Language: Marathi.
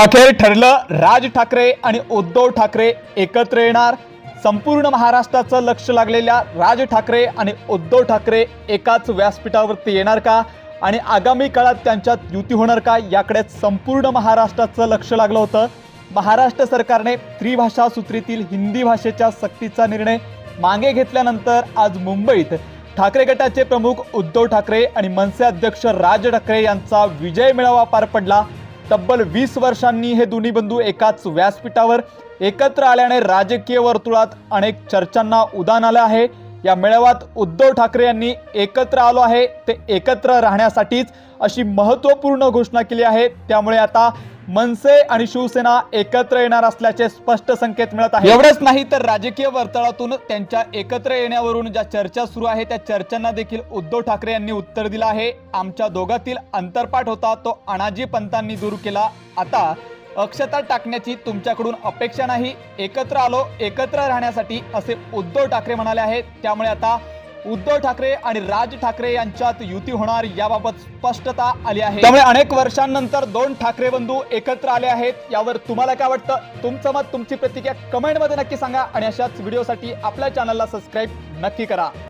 अखेर ठरलं राज ठाकरे आणि उद्धव ठाकरे एकत्र येणार. संपूर्ण महाराष्ट्राचं लक्ष लागलेल्या राज ठाकरे आणि उद्धव ठाकरे एकाच व्यासपीठावरती येणार का? आणि आगामी काळात त्यांच्यात युती होणार का? याकडे संपूर्ण महाराष्ट्राचं लक्ष लागलं होतं. महाराष्ट्र सरकारने त्रिभाषा सूत्रीतील हिंदी भाषेच्या सक्तीचा निर्णय मागे घेतल्यानंतर आज मुंबईत ठाकरे गटाचे प्रमुख उद्धव ठाकरे आणि मनसे अध्यक्ष राज ठाकरे यांचा विजय मेळावा पार पडला. तब्बल वीस वर्षांनी हे दोन्ही बंधू एकाच व्यासपीठावर एकत्र आल्याने राजकीय वर्तुळात अनेक चर्चांना उदान आलं आहे. या मेळाव्यात उद्धव ठाकरे यांनी एकत्र आलो आहे. ते एकत्र राहण्यासाठीच अशी महत्त्वपूर्ण घोषणा केली आहे. त्यामुळे आता मनसे आणि शिवसेना एकत्र येणार असल्याचे स्पष्ट संकेत मिळत आहे. एवढंच नाही तर राजकीय वर्तुळातून त्यांच्या एकत्र येण्यावरून ज्या चर्चा सुरू आहे त्या चर्चांना देखील उद्धव ठाकरे यांनी उत्तर दिलं आहे. आमच्या दोघातील अंतरपाठ होता तो अनाजी पंतांनी दूर केला. आता अक्षता टाकण्याची तुमच्याकडून अपेक्षा नाही. एकत्र आलो एकत्र राहण्यासाठी असे उद्धव ठाकरे म्हणाले आहेत. त्यामुळे आता उद्धव ठाकरे आणि राज ठाकरे यांच्यात युती होणार याबाबत स्पष्टता आली आहे. त्यामुळे अनेक वर्षांनंतर दोन ठाकरे बंधू एकत्र आले आहेत. यावर तुम्हाला काय वाटतं? तुमचं मत तुमची प्रतिक्रिया कमेंटमध्ये नक्की सांगा आणि अशाच व्हिडिओसाठी आपल्या चॅनलला सबस्क्राईब नक्की करा.